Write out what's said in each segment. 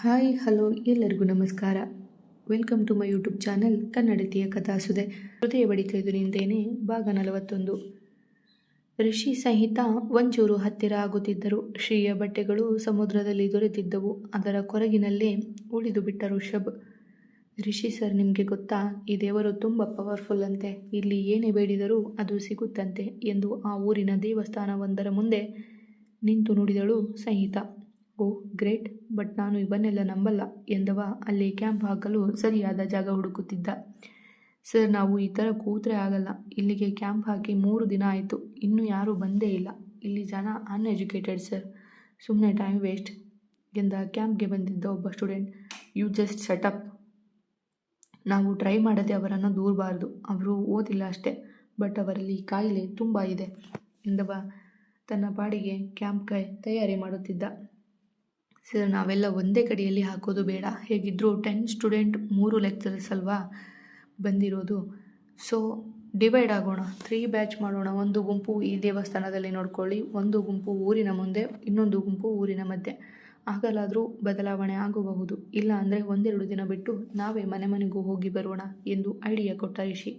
Hi, hello, ಎಲ್ಲರಿಗೂ ನಮಸ್ಕಾರ. Welcome to my YouTube channel ಕನ್ನಡತಿಯ ಕಥಾಸುದೆ. ಹೃದಯ ಬಡಿತ ಇದು ನಿಂದೇನೆ ಭಾಗ ನಲವತ್ತೊಂದು. ಋಷಿ ಸಹಿತ ಒಂಚೂರು ಹತ್ತಿರ ಆಗುತ್ತಿದ್ದರು. ಶ್ರೀಯ ಬಟ್ಟೆಗಳು ಸಮುದ್ರದಲ್ಲಿ ದೊರೆತಿದ್ದವು. ಅದರ ಕೊರಗಿನಲ್ಲೇ ಉಳಿದು ಬಿಟ್ಟ ಋಷಭ್. ಋಷಿ ಸರ್, ನಿಮಗೆ ಗೊತ್ತಾ? ಈ ದೇವರು ತುಂಬ ಪವರ್ಫುಲ್ ಅಂತೆ. ಇಲ್ಲಿ ಏನೇ ಬೇಡಿದರೂ ಅದು ಸಿಗುತ್ತಂತೆ ಎಂದು ಆ ಊರಿನ ದೇವಸ್ಥಾನವೊಂದರ ಮುಂದೆ ನಿಂತು ನುಡಿದಳು ಸಂಹಿತ. ಓ ಗ್ರೇಟ್. ಬಟ್ ನಾನು ಇವನ್ನೆಲ್ಲ ನಂಬಲ್ಲ. ಎಂದವ? ಅಲ್ಲಿ ಕ್ಯಾಂಪ್ ಹಾಕಲು ಸರಿಯಾದ ಜಾಗ ಹುಡುಕುತ್ತಿದ್ದ. ಸರ್, ನಾವು ಈ ಥರ ಕೂತ್ರೆ ಆಗಲ್ಲ. ಇಲ್ಲಿಗೆ ಕ್ಯಾಂಪ್ ಹಾಕಿ ಮೂರು ದಿನ ಆಯಿತು. ಇನ್ನೂ ಯಾರೂ ಬಂದೇ ಇಲ್ಲ. ಇಲ್ಲಿ ಜನ ಅನ್ಎಜುಕೇಟೆಡ್ ಸರ್ ಸುಮ್ಮನೆ ಟೈಮ್ ವೇಸ್ಟ್ ಎಂದ ಕ್ಯಾಂಪ್ಗೆ ಬಂದಿದ್ದ ಒಬ್ಬ student you just set up ನಾವು ಟ್ರೈ ಮಾಡದೆ ಅವರನ್ನು ದೂರಬಾರ್ದು. ಅವರು ಓದಿಲ್ಲ ಅಷ್ಟೇ. ಬಟ್ ಅವರಲ್ಲಿ ಕಾಯಿಲೆ ತುಂಬ ಇದೆ ಎಂದವ ತನ್ನ ಪಾಡಿಗೆ ಕ್ಯಾಂಪ್ ಕೈ ತಯಾರಿ ಮಾಡುತ್ತಿದ್ದ. ಸರ್ ನಾವೆಲ್ಲ ಒಂದೇ ಕಡೆಯಲ್ಲಿ ಹಾಕೋದು ಬೇಡ. ಹೇಗಿದ್ದರೂ ಟೆನ್ ಸ್ಟೂಡೆಂಟ್ ಮೂರು ಲೆಕ್ಚರರ್ಸ್ ಅಲ್ವಾ ಬಂದಿರೋದು. ಸೊ ಡಿವೈಡ್ ಆಗೋಣ. ತ್ರೀ ಬ್ಯಾಚ್ ಮಾಡೋಣ. ಒಂದು ಗುಂಪು ಈ ದೇವಸ್ಥಾನದಲ್ಲಿ ನೋಡ್ಕೊಳ್ಳಿ, ಒಂದು ಗುಂಪು ಊರಿನ ಮುಂದೆ, ಇನ್ನೊಂದು ಗುಂಪು ಊರಿನ ಮಧ್ಯೆ. ಆಗಲಾದರೂ ಬದಲಾವಣೆ ಆಗಬಹುದು. ಇಲ್ಲ ಅಂದರೆ ಒಂದೆರಡು ದಿನ ಬಿಟ್ಟು ನಾವೇ ಮನೆ ಮನೆಗೂ ಹೋಗಿ ಬರೋಣ ಎಂದು ಐಡಿಯಾ ಕೊಟ್ಟ ರಿಷಿ.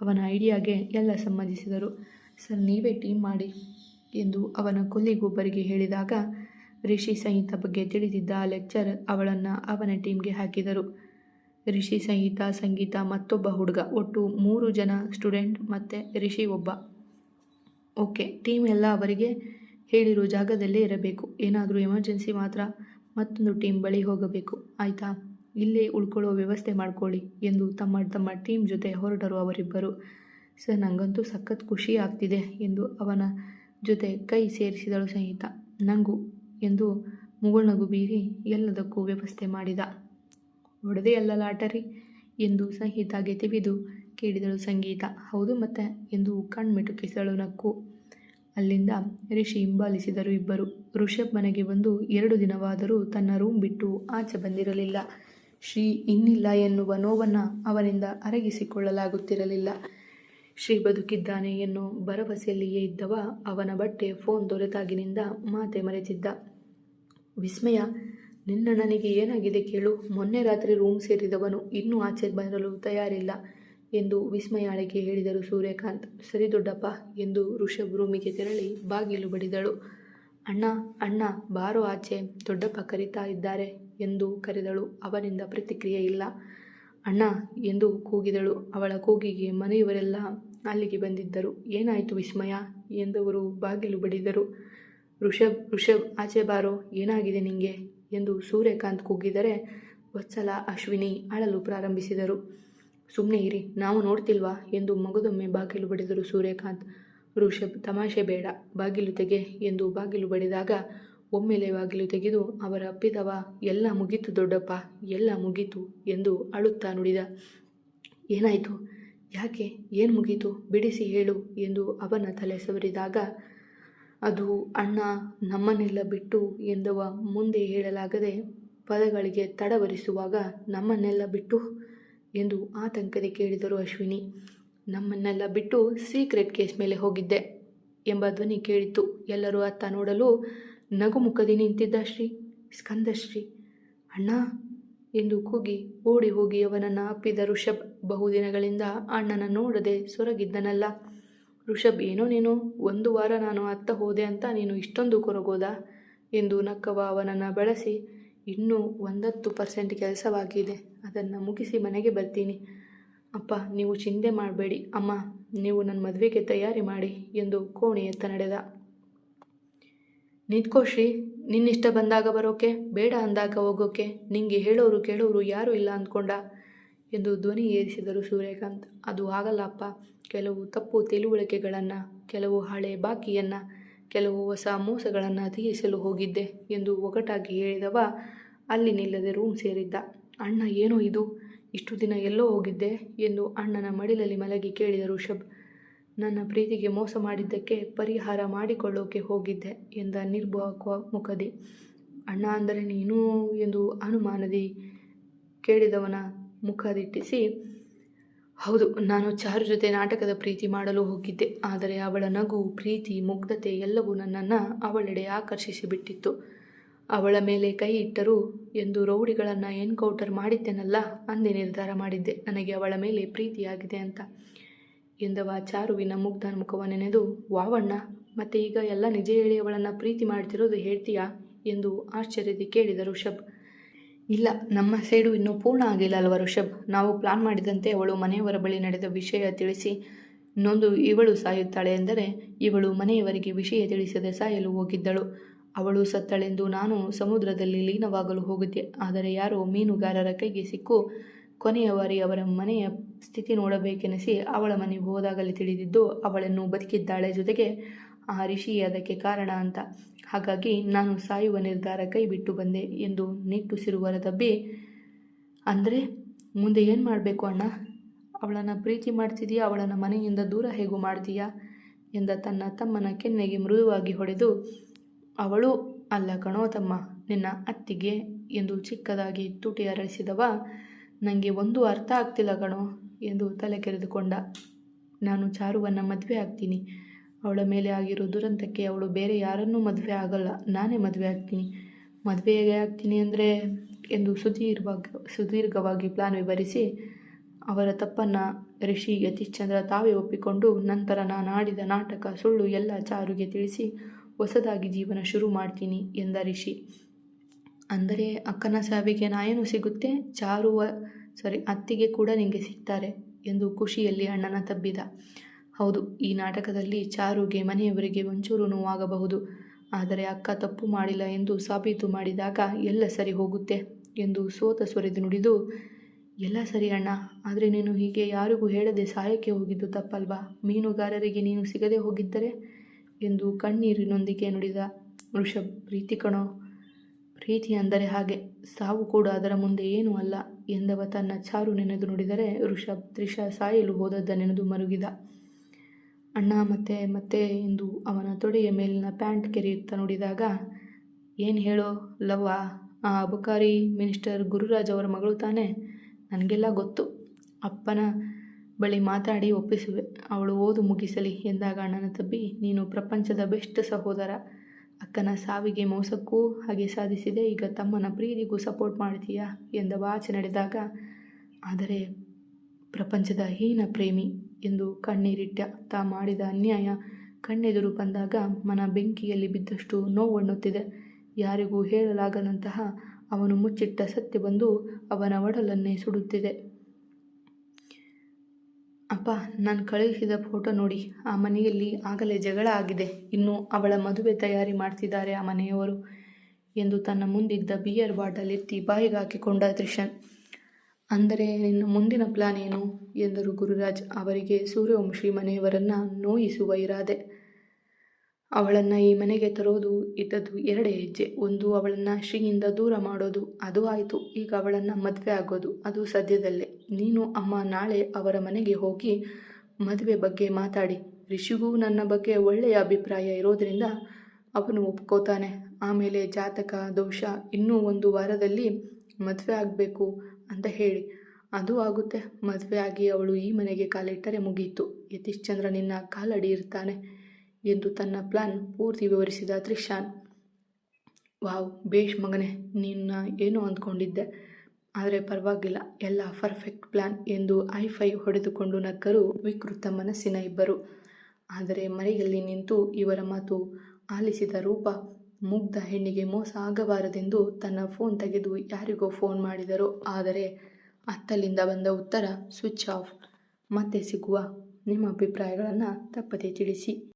ಅವನ ಐಡಿಯಾಗೆ ಎಲ್ಲ ಸಮ್ಮತಿಸಿದರು ಸರ್ ನೀವೇ ಟೀಮ್ ಮಾಡಿ ಎಂದು ಅವನ ಕೊಲ್ಲಿಗೊಬ್ಬರಿಗೆ ಹೇಳಿದಾಗ ರಿಷಿ ಸಂಹಿತ ಬಗ್ಗೆ ತಿಳಿದಿದ್ದ ಲೆಕ್ಚರರ್ ಲೆಕ್ಚರ್ ಅವಳನ್ನು ಅವನ ಟೀಮ್ಗೆ ಹಾಕಿದರು. ರಿಷಿ ಸಂಹಿತ, ಸಂಗೀತ ಮತ್ತೊಬ್ಬ ಹುಡುಗ. ಒಟ್ಟು ಮೂರು ಜನ ಸ್ಟೂಡೆಂಟ್ ಮತ್ತು ರಿಷಿ ಒಬ್ಬ. ಓಕೆ ಟೀಮ್ ಎಲ್ಲ ಅವರಿಗೆ ಹೇಳಿರೋ ಜಾಗದಲ್ಲೇ ಇರಬೇಕು. ಏನಾದರೂ ಎಮರ್ಜೆನ್ಸಿ ಮಾತ್ರ ಮತ್ತೊಂದು ಟೀಮ್ ಬಳಿ ಹೋಗಬೇಕು. ಆಯಿತಾ? ಇಲ್ಲೇ ಉಳ್ಕೊಳ್ಳೋ ವ್ಯವಸ್ಥೆ ಮಾಡ್ಕೊಳ್ಳಿ ಎಂದು ತಮ್ಮ ತಮ್ಮ ಟೀಮ್ ಜೊತೆ ಹೊರಟರು ಅವರಿಬ್ಬರು. ಸರ್ ನನಗಂತೂ ಸಖತ್ ಖುಷಿ ಆಗ್ತಿದೆ ಎಂದು ಅವನ ಜೊತೆ ಕೈ ಸೇರಿಸಿದಳು ಸಂಹಿತ. ನಂಗೂ ಎಂದು ಮುಗುಳ್ನಗು ಬೀರಿ ಎಲ್ಲದಕ್ಕೂ ವ್ಯವಸ್ಥೆ ಮಾಡಿದ. ಹೊಡೆದೇ ಅಲ್ಲ ಲಾಟರಿ ಎಂದು ಸಂಹಿತಾಗೆ ತಿವಿದು ಕೇಳಿದಳು ಸಂಗೀತ. ಹೌದು ಮತ್ತೆ ಎಂದು ಕಣ್ಮಿಟುಕಿಸಳು ನಕ್ಕು. ಅಲ್ಲಿಂದ ರಿಷಿ ಹಿಂಬಾಲಿಸಿದರು ಇಬ್ಬರು. ಋಷಭ್ ಮನೆಗೆ ಬಂದು ಎರಡು ದಿನವಾದರೂ ತನ್ನ ರೂಮ್ ಬಿಟ್ಟು ಆಚೆ ಬಂದಿರಲಿಲ್ಲ. ಶ್ರೀ ಇನ್ನಿಲ್ಲ ಎನ್ನುವ ನೋವನ್ನು ಅವನಿಂದ ಅರಗಿಸಿಕೊಳ್ಳಲಾಗುತ್ತಿರಲಿಲ್ಲ. ಶ್ರೀ ಬದುಕಿದ್ದಾನೆ ಎನ್ನುವ ಭರವಸೆಯಲ್ಲಿಯೇ ಇದ್ದವ ಅವನ ಬಟ್ಟೆ ಫೋನ್ ದೊರೆತಾಗಿನಿಂದ ಮಾತೆ ಮರೆತಿದ್ದ. ವಿಸ್ಮಯ, ನಿನ್ನ ನನಗೆ ಏನಾಗಿದೆ ಕೇಳು. ಮೊನ್ನೆ ರಾತ್ರಿ ರೂಮ್ ಸೇರಿದವನು ಇನ್ನೂ ಆಚೆ ಬರಲು ತಯಾರಿಲ್ಲ ಎಂದು ವಿಸ್ಮಯಾಳಿಗೆ ಹೇಳಿದರು ಸೂರ್ಯಕಾಂತ್. ಸರಿ ದೊಡ್ಡಪ್ಪ ಎಂದು ಋಷಭ್ ರೂಮಿಗೆ ತೆರಳಿ ಬಾಗಿಲು ಬಡಿದಳು. ಅಣ್ಣ ಅಣ್ಣ, ಬಾರೋ ಆಚೆ. ದೊಡ್ಡಪ್ಪ ಕರೀತಾ ಇದ್ದಾರೆ ಎಂದು ಕರೆದಳು. ಅವನಿಂದ ಪ್ರತಿಕ್ರಿಯೆ ಇಲ್ಲ. ಅಣ್ಣ ಎಂದು ಕೂಗಿದಳು. ಅವಳ ಕೂಗಿಗೆ ಮನೆಯವರೆಲ್ಲ ಅಲ್ಲಿಗೆ ಬಂದಿದ್ದರು. ಏನಾಯಿತು ವಿಸ್ಮಯ ಎಂದವರು ಬಾಗಿಲು ಬಡಿದರು. ಋಷಭ್ ಋಷಭ್ ಆಚೆ ಬಾರೋ, ಏನಾಗಿದೆ ನಿಂಗೆ? ಎಂದು ಸೂರ್ಯಕಾಂತ್ ಕೂಗಿದರೆ ವತ್ಸಲ ಅಶ್ವಿನಿ ಅಳಲು ಪ್ರಾರಂಭಿಸಿದರು. ಸುಮ್ಮನೆ ಇರಿ, ನಾವು ನೋಡ್ತಿಲ್ವಾ? ಎಂದು ಮಗದೊಮ್ಮೆ ಬಾಗಿಲು ಬಡಿದರು ಸೂರ್ಯಕಾಂತ್. ಋಷಭ್ ತಮಾಷೆ ಬೇಡ, ಬಾಗಿಲು ತೆಗೆ ಎಂದು ಬಾಗಿಲು ಬಡಿದಾಗ ಒಮ್ಮೆಲೆ ಬಾಗಿಲು ತೆಗೆದು ಅವರ ಅಪ್ಪಿದವ, ಎಲ್ಲ ಮುಗೀತು ದೊಡ್ಡಪ್ಪ, ಎಲ್ಲ ಮುಗೀತು ಎಂದು ಅಳುತ್ತಾ ನುಡಿದ. ಏನಾಯಿತು? ಯಾಕೆ? ಏನು ಮುಗೀತು? ಬಿಡಿಸಿ ಹೇಳು ಎಂದು ಅವನ ತಲೆ ಸವರಿದಾಗ ಅದು ಅಣ್ಣ ನಮ್ಮನ್ನೆಲ್ಲ ಬಿಟ್ಟು ಎಂದವ ಮುಂದೆ ಹೇಳಲಾಗದೆ ಪದಗಳಿಗೆ ತಡವರಿಸುವಾಗ ನಮ್ಮನ್ನೆಲ್ಲ ಬಿಟ್ಟು ಎಂದು ಆತಂಕದೆ ಕೇಳಿದರು ಅಶ್ವಿನಿ. ನಮ್ಮನ್ನೆಲ್ಲ ಬಿಟ್ಟು ಸೀಕ್ರೆಟ್ ಕೇಸ್ ಮೇಲೆ ಹೋಗಿದ್ದೆ ಎಂಬ ಧ್ವನಿ ಕೇಳಿತು. ಎಲ್ಲರೂ ಅತ್ತ ನೋಡಲು ನಗುಮುಖದಿ ನಿಂತಿದ್ದ ಶ್ರೀ ಸ್ಕಂದಶ್ರೀ ಅಣ್ಣ ಎಂದು ಕೂಗಿ ಓಡಿ ಹೋಗಿ ಅವನನ್ನು ಅಪ್ಪಿದ ಋಷಭ್ ಬಹುದಿನಗಳಿಂದ ಅಣ್ಣನ ನೋಡದೆ ಸೊರಗಿದ್ದನಲ್ಲ. ಋಷಭ್, ಏನೋ ನೀನು ಒಂದು ವಾರ ನಾನು ಅತ್ತ ಹೋದೆ ಅಂತ ನೀನು ಇಷ್ಟೊಂದು ಕೊರಗೋದಾ? ಎಂದು ನಕ್ಕವ ಅವನನ್ನು ಬಳಸಿ, ಇನ್ನೂ ಒಂದತ್ತು ಪರ್ಸೆಂಟ್ ಕೆಲಸವಾಗಿದೆ, ಅದನ್ನು ಮುಗಿಸಿ ಮನೆಗೆ ಬರ್ತೀನಿ. ಅಪ್ಪ, ನೀವು ಚಿಂತೆ ಮಾಡಬೇಡಿ, ಅಮ್ಮ, ನೀವು ನನ್ನ ಮದುವೆಗೆ ತಯಾರಿ ಮಾಡಿ, ಎಂದು ಕೋಣೆಯತ್ತ ನಡೆದ. ನಿಂತ್ಕೋ ಶ್ರೀ, ನಿನ್ನಿಷ್ಟ ಬಂದಾಗ ಬರೋಕೆ, ಬೇಡ ಅಂದಾಗ ಹೋಗೋಕೆ, ನಿಂಗೆ ಹೇಳೋರು ಕೇಳೋರು ಯಾರೂ ಇಲ್ಲ ಅಂದ್ಕೊಂಡ ಎಂದು ಧ್ವನಿ ಏರಿಸಿದರು ಸೂರ್ಯಕಾಂತ್. ಅದು ಆಗಲ್ಲಪ್ಪ. ಕೆಲವು ತಪ್ಪು ತಿಳುವಳಿಕೆಗಳನ್ನು, ಕೆಲವು ಹಳೆ ಬಾಕಿಯನ್ನು, ಕೆಲವು ಹೊಸ ಮೋಸಗಳನ್ನು ತೀರಿಸಲು ಹೋಗಿದ್ದೆ ಎಂದು ಒಗಟಾಗಿ ಹೇಳಿದವ ಅಲ್ಲಿ ನಿಲ್ಲದೆ ರೂಮ್ ಸೇರಿದ್ದ. ಅಣ್ಣ, ಏನೋ ಇದು? ಇಷ್ಟು ದಿನ ಎಲ್ಲೋ ಹೋಗಿದ್ದೆ ಎಂದು ಅಣ್ಣನ ಮಡಿಲಲ್ಲಿ ಮಲಗಿ ಕೇಳಿದ ಋಷಭ್ ನನ್ನ ಪ್ರೀತಿಗೆ ಮೋಸ ಮಾಡಿದ್ದಕ್ಕೆ ಪರಿಹಾರ ಮಾಡಿಕೊಳ್ಳೋಕೆ ಹೋಗಿದ್ದೆ ಎಂದ ನಿರ್ಭಾವ ಮುಖದಿ. ಅಣ್ಣ, ಅಂದರೆ ನೀನು? ಎಂದು ಅನುಮಾನದಿ ಕೇಳಿದವನ ಮುಖದಿಟ್ಟಿಸಿ, ಹೌದು, ನಾನು ಚಾರು ಜೊತೆ ನಾಟಕದ ಪ್ರೀತಿ ಮಾಡಲು ಹೋಗಿದ್ದೆ. ಆದರೆ ಅವಳ ನಗು, ಪ್ರೀತಿ, ಮುಗ್ಧತೆ ಎಲ್ಲವೂ ನನ್ನನ್ನು ಅವಳೆಡೆ ಆಕರ್ಷಿಸಿ ಬಿಟ್ಟಿತ್ತು ಅವಳ ಮೇಲೆ ಕೈ ಇಟ್ಟರು ಎಂದು ರೌಡಿಗಳನ್ನು ಎನ್ಕೌಂಟರ್ ಮಾಡಿದ್ದೆನಲ್ಲ, ಅಂದೇ ನಿರ್ಧಾರ ಮಾಡಿದ್ದೆ. ನನಗೆ ಅವಳ ಮೇಲೆ ಪ್ರೀತಿಯಾಗಿದೆ ಅಂತ ಎಂದವ ಚಾರುವಿನ ಮುಗ್ಧ ಮುಖವ ನೆನೆದು ವಾವಣ್ಣ, ಮತ್ತೆ ಈಗ ಎಲ್ಲ ನಿಜ ಹೇಳಿ ಅವಳನ್ನು ಪ್ರೀತಿ ಮಾಡ್ತಿರೋದು ಹೇಳ್ತೀಯಾ? ಎಂದು ಆಶ್ಚರ್ಯದಿ ಕೇಳಿದ ಋಷಭ್ ಇಲ್ಲ, ನಮ್ಮ ಸೈಡು ಇನ್ನೂ ಪೂರ್ಣ ಆಗಿಲ್ಲ ಅಲ್ವ ಋಷಭ್ ನಾವು ಪ್ಲಾನ್ ಮಾಡಿದಂತೆ ಅವಳು ಮನೆಯವರ ಬಳಿ ನಡೆದ ವಿಷಯ ತಿಳಿಸಿ ಇನ್ನೊಂದು ಇವಳು ಸಾಯುತ್ತಾಳೆ ಎಂದರೆ ಇವಳು ಮನೆಯವರಿಗೆ ವಿಷಯ ತಿಳಿಸದೆ ಸಾಯಲು ಹೋಗಿದ್ದಳು. ಅವಳು ಸತ್ತಳೆಂದು ನಾನು ಸಮುದ್ರದಲ್ಲಿ ಲೀನವಾಗಲು ಹೋಗುತ್ತೆ ಆದರೆ ಯಾರೋ ಮೀನುಗಾರರ ಕೈಗೆ ಸಿಕ್ಕು ಕೊನೆಯವರಿ ಅವರ ಮನೆಯ ಸ್ಥಿತಿ ನೋಡಬೇಕೆನಿಸಿ ಅವಳ ಮನೆಗೆ ಹೋದಾಗಲೇ ತಿಳಿದಿದ್ದು, ಅವಳನ್ನು ಬದುಕಿದ್ದಾಳೆ ಜೊತೆಗೆ ಆ ಋಷಿ ಅದಕ್ಕೆ ಕಾರಣ ಅಂತ. ಹಾಗಾಗಿ ನಾನು ಸಾಯುವ ನಿರ್ಧಾರ ಕೈ ಬಿಟ್ಟು ಬಂದೆ ಎಂದು ನಿಟ್ಟುಸಿರು ವರದಬ್ಬಿ ಅಂದರೆ, ಮುಂದೆ ಏನು ಮಾಡಬೇಕು ಅಣ್ಣ? ಅವಳನ್ನು ಪ್ರೀತಿ ಮಾಡ್ತಿದೀಯಾ? ಅವಳನ್ನು ಮನೆಯಿಂದ ದೂರ ಹೇಗೂ ಮಾಡ್ತೀಯಾ? ಎಂದ ತನ್ನ ತಮ್ಮನ ಕೆನ್ನೆಗೆ ಮೃದುವಾಗಿ ಹೊಡೆದು, ಅವಳು, ಅಲ್ಲ ಕಣೋ ತಮ್ಮ, ನಿನ್ನ ಅತ್ತಿಗೆ ಎಂದು ಚಿಕ್ಕದಾಗಿ ತುಟಿ ಅರಳಿಸಿದವ ನನಗೆ ಒಂದು ಅರ್ಥ ಆಗ್ತಿಲ್ಲ ಕಣೋ ಎಂದು ತಲೆ ಕೆರೆದುಕೊಂಡ ನಾನು ಚಾರುವನ್ನು ಮದುವೆ ಆಗ್ತೀನಿ. ಅವಳ ಮೇಲೆ ಆಗಿರೋ ದುರಂತಕ್ಕೆ ಅವಳು ಬೇರೆ ಯಾರನ್ನೂ ಮದುವೆ ಆಗಲ್ಲ. ನಾನೇ ಮದುವೆ ಆಗ್ತೀನಿ. ಮದುವೆ ಹೇಗೆ ಆಗ್ತೀನಿ ಅಂದರೆ ಎಂದು ಸುದೀರ್ಘವಾಗಿ ಸುದೀರ್ಘವಾಗಿ ಪ್ಲಾನ್ ವಿವರಿಸಿ ಅವರ ತಪ್ಪನ್ನು ಋಷಿ ಯತೀಶ್ಚಂದ್ರ ತಾವೇ ಒಪ್ಪಿಕೊಂಡು ನಂತರ ನಾನು ಆಡಿದ ನಾಟಕ, ಸುಳ್ಳು ಎಲ್ಲ ಚಾರುಗೆ ತಿಳಿಸಿ ಹೊಸದಾಗಿ ಜೀವನ ಶುರು ಮಾಡ್ತೀನಿ ಎಂದ ಋಷಿ ಅಂದರೆ ಅಕ್ಕನ ಸಾವಿಗೆ ನಾಯೇನು ಸಿಗುತ್ತೆ, ಚಾರುವ ಸಾರಿ ಅತ್ತಿಗೆ ಕೂಡ ನಿಮಗೆ ಸಿಗ್ತಾರೆ ಎಂದು ಖುಷಿಯಲ್ಲಿ ಅಣ್ಣನ ತಬ್ಬಿದ. ಹೌದು, ಈ ನಾಟಕದಲ್ಲಿ ಚಾರುಗೆ ಮನೆಯವರಿಗೆ ಒಂಚೂರು ನೋವಾಗಬಹುದು. ಆದರೆ ಅಕ್ಕ ತಪ್ಪು ಮಾಡಿಲ್ಲ ಎಂದು ಸಾಬೀತು ಮಾಡಿದಾಗ ಎಲ್ಲ ಸರಿ ಹೋಗುತ್ತೆ ಎಂದು ಸೋತ ಸೊರೆದು ನುಡಿದು, ಎಲ್ಲ ಸರಿ ಅಣ್ಣ, ಆದರೆ ನೀನು ಹೀಗೆ ಯಾರಿಗೂ ಹೇಳದೆ ಸಹಾಯಕ್ಕೆ ಹೋಗಿದ್ದು ತಪ್ಪಲ್ವಾ? ಮೀನುಗಾರರಿಗೆ ನೀನು ಸಿಗದೆ ಹೋಗಿದ್ದರೆ? ಎಂದು ಕಣ್ಣೀರಿನೊಂದಿಗೆ ನುಡಿದ ಋಷಭ್, ಪ್ರೀತಿ ಕಣೋ, ಪ್ರೀತಿ ಅಂದರೆ ಹಾಗೆ, ಸಾವು ಕೂಡ ಅದರ ಮುಂದೆ ಏನೂ ಅಲ್ಲ ಎಂದವ ತನ್ನ ಚಾರು ನೆನೆದು ನುಡಿದರೆ ಋಷಭ್, ತ್ರಿಷಾ ಸಾಯಲು ಹೋದದ್ದ ನೆನೆದು ಮರುಗಿದ. ಅಣ್ಣ ಮತ್ತೆ ಮತ್ತೆ ಎಂದು ಅವನ ತೊಡೆಯ ಮೇಲಿನ ಪ್ಯಾಂಟ್ ಕೆರೆಯುತ್ತಾ ನೋಡಿದಾಗ, ಏನು ಹೇಳೋ ಲವ್ವ, ಆ ಅಬಕಾರಿ ಮಿನಿಸ್ಟರ್ ಗುರುರಾಜ್ ಅವರ ಮಗಳು ತಾನೇ? ನನಗೆಲ್ಲ ಗೊತ್ತು. ಅಪ್ಪನ ಬಳಿ ಮಾತಾಡಿ ಒಪ್ಪಿಸುವೆ. ಅವಳು ಓದು ಮುಗಿಸಲಿ ಎಂದಾಗ ಅಣ್ಣನ ತಬ್ಬಿ, ನೀನು ಪ್ರಪಂಚದ ಬೆಸ್ಟ್ ಸಹೋದರ. ಅಕ್ಕನ ಸಾವಿಗೆ ಮೋಸಕ್ಕೂ ಹಾಗೆ ಸಾಧಿಸಿದೆ. ಈಗ ತಮ್ಮನ ಪ್ರೀತಿಗೂ ಸಪೋರ್ಟ್ ಮಾಡ್ತೀಯಾ? ಎಂದ ವಾಚೆ ನಡೆದಾಗ, ಆದರೆ ಪ್ರಪಂಚದ ಹೀನ ಪ್ರೇಮಿ. ಎಂದು ಕಣ್ಣೀರಿಟ್ಟ ಅತ್ತ ಮಾಡಿದ ಅನ್ಯಾಯ, ಕಣ್ಣೆದುರು ಬಂದಾಗ ಮನ ಬೆಂಕಿಯಲ್ಲಿ ಬಿದ್ದಷ್ಟು ನೋವಣ್ಣುತ್ತಿದೆ. ಯಾರಿಗೂ ಹೇಳಲಾಗದಂತಹ ಅವನು ಮುಚ್ಚಿಟ್ಟ ಸತ್ಯ ಬಂದು ಅವನ ಒಡಲನ್ನೇ ಸುಡುತ್ತಿದೆ. ಅಪ್ಪ, ನಾನು ಕಳುಹಿಸಿದ ಫೋಟೋ ನೋಡಿ. ಆ ಮನೆಯಲ್ಲಿ ಆಗಲೇ ಜಗಳ ಆಗಿದೆ. ಇನ್ನು ಅವಳ ಮದುವೆ ತಯಾರಿ ಮಾಡ್ತಿದ್ದಾರೆ ಆ ಮನೆಯವರು ಎಂದು ತನ್ನ ಮುಂದಿದ್ದ ಬಿಯರ್ ಬಾಟಲ್ ಎತ್ತಿ ಬಾಯಿಗೆ ಹಾಕಿಕೊಂಡ ತ್ರಿಷನ್. ಅಂದರೆ ನಿನ್ನ ಮುಂದಿನ ಪ್ಲಾನ್ ಏನು? ಎಂದರು ಗುರುರಾಜ್. ಅವರಿಗೆ ಸೂರ್ಯವಂಶಿ ಮನೆಯವರನ್ನು ನೋಯಿಸುವ ಇರಾದೆ. ಅವಳನ್ನು ಈ ಮನೆಗೆ ತರೋದು ಇದ್ದದ್ದು ಎರಡೇ ಹೆಜ್ಜೆ. ಒಂದು ಅವಳನ್ನು ಶ್ರೀಯಿಂದ ದೂರ ಮಾಡೋದು, ಅದು ಆಯಿತು. ಈಗ ಅವಳನ್ನು ಮದುವೆ ಆಗೋದು, ಅದು ಸದ್ಯದಲ್ಲೇ. ನೀನು, ಅಮ್ಮ, ನಾಳೆ ಅವರ ಮನೆಗೆ ಹೋಗಿ ಮದುವೆ ಬಗ್ಗೆ ಮಾತಾಡಿ. ರಿಷಿಗೂ ನನ್ನ ಬಗ್ಗೆ ಒಳ್ಳೆಯ ಅಭಿಪ್ರಾಯ ಇರೋದರಿಂದ ಅವನು ಒಪ್ಕೋತಾನೆ. ಆಮೇಲೆ ಜಾತಕ, ದೋಷ ಇನ್ನೂ ಒಂದು ವಾರದಲ್ಲಿ ಮದುವೆ ಆಗಬೇಕು. ಅಂತ ಹೇಳಿ. ಅದು ಆಗುತ್ತೆ. ಮದುವೆ ಆಗಿ ಅವಳು ಈ ಮನೆಗೆ ಕಾಲಿಟ್ಟರೆ ಮುಗೀತು. ಯತೀಶ್ಚಂದ್ರ ನಿನ್ನ ಕಾಲಡಿ ಇರ್ತಾನೆ ಎಂದು ತನ್ನ ಪ್ಲಾನ್ ಪೂರ್ತಿ ವಿವರಿಸಿದ ತ್ರಿಶಾನ್ ವಾವ್, ಭೇಷ್ ಮಗನೆ, ನಿನ್ನ ಏನು ಅಂದ್ಕೊಂಡಿದ್ದೆ. ಆದರೆ ಪರವಾಗಿಲ್ಲ. ಎಲ್ಲ ಪರ್ಫೆಕ್ಟ್ ಪ್ಲಾನ್ ಎಂದು ಐ ಫೈ ಹೊಡೆದುಕೊಂಡು ನಕ್ಕರು ವಿಕೃತ ಮನಸ್ಸಿನ ಇಬ್ಬರು. ಆದರೆ ಮರೆಯಲ್ಲಿ ನಿಂತು ಇವರ ಮಾತು ಆಲಿಸಿದ ರೂಪ ಮುಗ್ಧ ಹೆಣ್ಣಿಗೆ ಮೋಸ ಆಗಬಾರದೆಂದು ತನ್ನ ಫೋನ್ ತೆಗೆದು ಯಾರಿಗೋ ಫೋನ್ ಮಾಡಿದರು. ಆದರೆ ಅತ್ತಲಿಂದ ಬಂದ ಉತ್ತರ ಸ್ವಿಚ್ ಆಫ್ ಮತ್ತೆ ಸಿಗುವ. ನಿಮ್ಮ ಅಭಿಪ್ರಾಯಗಳನ್ನು ತಪ್ಪದೆ ತಿಳಿಸಿ.